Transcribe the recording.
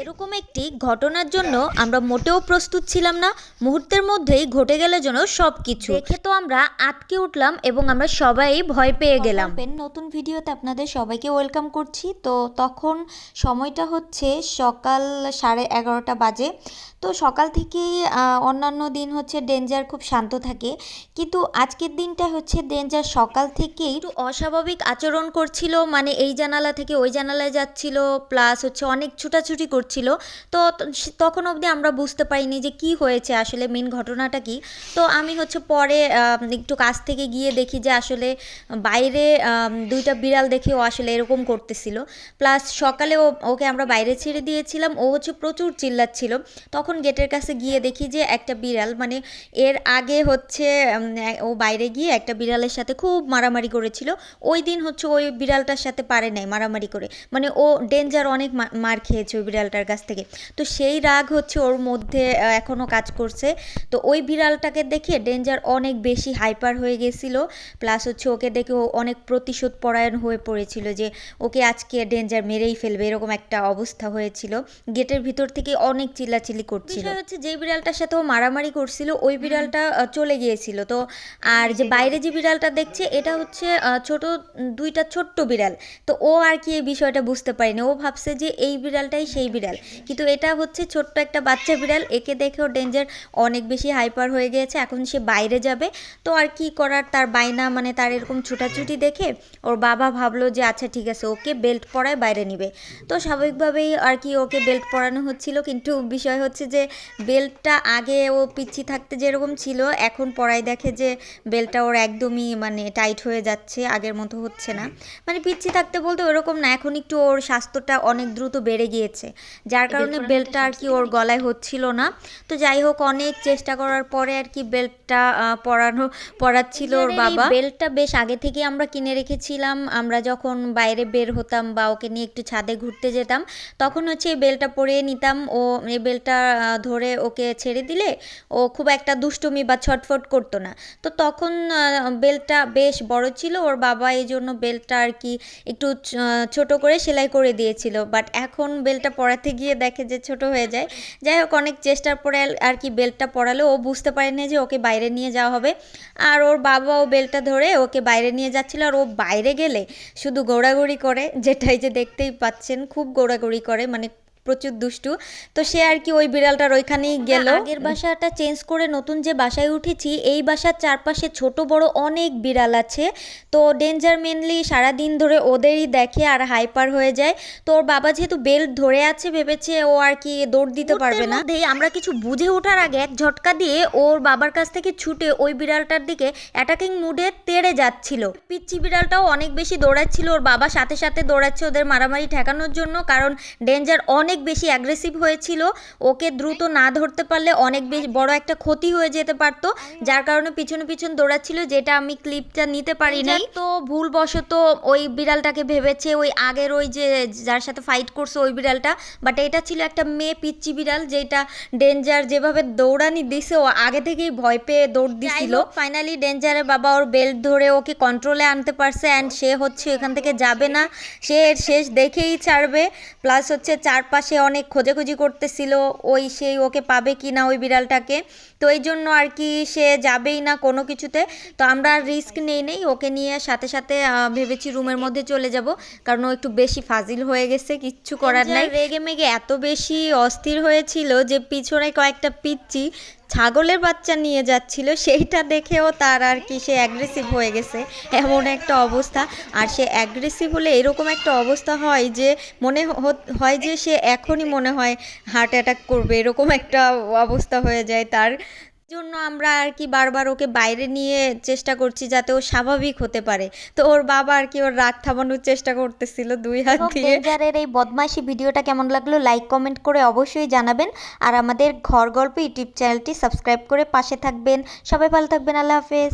এরকম একটি ঘটনার জন্য আমরা মোটেও প্রস্তুত ছিলাম না। মুহূর্তের মধ্যেই ঘটে গেল যেন সব কিছু দেখে তো আমরা আটকে উঠলাম এবং আমরা সবাই ভয় পেয়ে গেলাম। নতুন ভিডিওতে আপনাদের সবাইকে ওয়েলকাম করছি। তো তখন সময়টা হচ্ছে সকাল সাড়ে এগারোটা বাজে। তো সকাল থেকেই অন্যান্য দিন হচ্ছে ডেঞ্জার খুব শান্ত থাকে। কিন্তু আজকের দিনটা হচ্ছে ডেঞ্জার সকাল থেকেই একটু অস্বাভাবিক আচরণ করছিল। মানে এই জানালা থেকে ওই জানালায় যাচ্ছিল। প্লাস হচ্ছে অনেক ছুটাছুটি করছিল। তো তখন অবধি আমরা বুঝতে পারিনি যে কি হয়েছে, আসলে মেন ঘটনাটা কি। তো আমি হচ্ছে পরে একটু কাছ থেকে গিয়ে দেখি যে আসলে বাইরে দুইটা বিড়াল দেখে ও আসলে এরকম করতেছিল। প্লাস সকালে ওকে আমরা বাইরে ছেড়ে দিয়েছিলাম, ও হচ্ছে প্রচুর চিল্লাচ্ছিল। তখন গেটের কাছে গিয়ে দেখি যে একটা বিড়াল মানে এর আগে হচ্ছে ও বাইরে গিয়ে একটা বিড়ালের সাথে খুব মারামারি করেছিল। ওই দিন হচ্ছে ওই বিড়ালটার সাথে পারে নাই মারামারি করে। মানে ও ডেঞ্জার অনেক মার খেয়েছে ওই বিড়ালটার কাছ থেকে। তো সেই রাগ হচ্ছে ওর মধ্যে আহ, এখনও কাজ করছে। তো ওই বিড়ালটাকে দেখে ডেঞ্জার অনেক বেশি হাইপার হয়ে গেছিল। প্লাস হচ্ছে ওকে দেখে ও অনেক প্রতিশোধ পরায়ণ হয়ে পড়েছিল যে ওকে আজকে ডেঞ্জার মেরেই ফেলবে এরকম একটা অবস্থা হয়েছিল। গেটের ভিতর থেকে অনেক চিল্লাচিল্লি করছিল। হচ্ছে যে বিড়ালটার সাথে ও মারামারি করছিল ওই বিড়ালটা চলে গিয়েছিল। তো আর যে বাইরে যে বিড়ালটা দেখছে এটা হচ্ছে ছোট দুইটা ছোট্ট বিড়াল। তো ও আর কি এই বিষয়টা বুঝতে পারেনি। ও ভাবছে যে এই বিড়ালটাই সেই বিড়াল। কিন্তু এটা হচ্ছে ছোট্ট একটা বাচ্চা বিড়াল, একে দেখেও ডেঞ্জার অনেক বেশি হাইপার হয়ে গিয়েছে, এখন সে বাইরে যাবে। তো আর কি করার, তার বাইনা মানে তার এরকম ছুটাছুটি দেখে ওর বাবা ভাবলো যে আচ্ছা ঠিক আছে, ওকে বেল্ট পরায় বাইরে নিবে। তো স্বাভাবিকভাবেই আর কি ওকে বেল্ট পরানো হচ্ছিল, কিন্তু বিষয় হচ্ছে যে বেল্টটা আগে ও পিচ্ছি থাকতে যেরকম ছিল, এখন পরাই দেখে যে বেল্টটা ওর একদমই মানে টাইট হয়ে যাচ্ছে, আগের মতো হচ্ছে না। মানে পিচ্ছি থাকতে বলতে ওরকম না, এখন একটু ওর স্বাস্থ্যটা অনেক দ্রুত বেড়ে গিয়েছে। যার কারণে বেল্টটা আর কি ওর গলায় হচ্ছিল না। তো যাই হোক অনেক চেষ্টা করার পরে আর কি বেল্টটা পরানো পরাচ্ছিল ওর বাবা। বেল্টটা বেশ আগে থেকে আমরা কিনে রেখেছিলাম। আমরা যখন বাইরে বের হতাম বা ওকে নিয়ে একটু ছাদে ঘুরতে যেতাম তখন হচ্ছে এই বেলটা পরিয়ে নিতাম। ও এই বেলটা ধরে ওকে ছেড়ে দিলে ও খুব একটা দুষ্টুমি বা ছটফট করতো না। তো তখন আহ, বেলটা বেশ বড় ছিল। ওর বাবা এই জন্য বেলটা আর কি একটু ছোট করে সেলাই করে দিয়েছিল। বাট এখন বেলটা পরাতে গিয়ে দেখে যে ছোট হয়ে যায়। যাই হোক, অনেক চেষ্টার পরে আর- কি বেলটা পরালো। ও বুঝতে পারেনি যে ওকে বাইরে নিয়ে যাওয়া হবে। আর ওর বাবা ও বেলটা ধরে ওকে বাইরে নিয়ে যাচ্ছিল। আর ও বাইরে গেলে শুধু গোড়াগড়ি করে, যেটাই যে দেখতেই পাচ্ছেন, খুব গোড়াগড়ি করে। মানে প্রচুর দুষ্টু। তো সে আর কি ওই বিড়ালটার ওইখানেই গেল। আগের বাসাটা চেঞ্জ করে নতুন যে বাসায় উঠেছি এই বাসার চারপাশে ছোট বড় অনেক বিড়াল আছে। তো ডেঞ্জার মেনলি সারাদিন ধরে ওদেরই দেখে আর হাইপার হয়ে যায়। তো ওর বাবা যেহেতু বেল্ট ধরে আছে ভেবেছে ও আর কি দৌড় দিতে পারবে না। আমরা কিছু বুঝে ওঠার আগে এক ঝটকা দিয়ে ওর বাবার কাছ থেকে ছুটে ওই বিড়ালটার দিকে অ্যাটাকিং মুডে তেড়ে যাচ্ছিল। পিচ্চি বিড়ালটাও অনেক বেশি দৌড়াচ্ছিল। ওর বাবা সাথে সাথে দৌড়াচ্ছে ওদের মারামারি ঠেকানোর জন্য। কারণ ডেঞ্জার অনেক বেশি অ্যাগ্রেসিভ হয়েছিল। ওকে দ্রুত না ধরতে পারলে অনেক বেশি বড় একটা ক্ষতি হয়ে যেতে পারতো। যার কারণে পিছনে পিছন দৌড়াচ্ছিল যেটা আমি ক্লিপটা নিতে পারি নাই। তো ভুলবশত ওই বিড়ালটাকে ভেবেছে ওই আগের ওই যে যার সাথে ফাইট করছে ওই বিড়ালটা। বাট এটা ছিল একটা মেয়ে পিচ্চি বিড়াল যেটা ডেঞ্জার যেভাবে দৌড়ানি দিছে ও আগে থেকেই ভয় পেয়ে দৌড় দিছিল। ফাইনালি ডেঞ্জারের বাবা ওর বেল্ট ধরে ওকে কন্ট্রোলে আনতে পারছে অ্যান্ড সে হচ্ছে এখান থেকে যাবে না। সে এর শেষ দেখেই ছাড়বে। প্লাস হচ্ছে চারপাশে অনেক খোঁজাখুঁজি করতেছিল ওই সেই ওকে পাবে কি না ওই বিড়ালটাকে। তো এই জন্য আর কি সে যাবেই না কোনো কিছুতে। তো আমরা আর রিস্ক নেই নেই ওকে নিয়ে সাথে সাথে ভেবেছি রুমের মধ্যে চলে যাব। কারণ ও একটু বেশি ফাজিল হয়ে গেছে কিচ্ছু করার নাই। রেগে মেগে এত বেশি অস্থির হয়েছিল যে পিছনে কয়েকটা পিচ্ছি ছাগলের বাচ্চা নিয়ে যাচ্ছিল, সেইটা দেখেও তার আর কি সে অ্যাগ্রেসিভ হয়ে গেছে। এমন একটা অবস্থা। আর সে অ্যাগ্রেসিভ হলে এরকম একটা অবস্থা হয় যে, মনে হয় যে সে এখনই মনে হয় হার্ট অ্যাটাক করবে, এরকম একটা অবস্থা হয়ে যায় তার। জন্য আমরা আর কি বারবার ওকে বাইরে নিয়ে চেষ্টা করছি যাতে ও স্বাভাবিক হতে পারে। তো ওর বাবা আর কি ওর রাগ থামানোর চেষ্টা করতেছিল দুই হাত দিয়ে। ডেঞ্জারের এই বদমাইশি ভিডিওটা কেমন লাগল লাইক কমেন্ট করে অবশ্যই জানাবেন। আর আমাদের ঘর গল্প ইউটিউব চ্যানেলটি সাবস্ক্রাইব করে পাশে থাকবেন। সবাই ভালো থাকবেন আল্লাহ হাফেজ।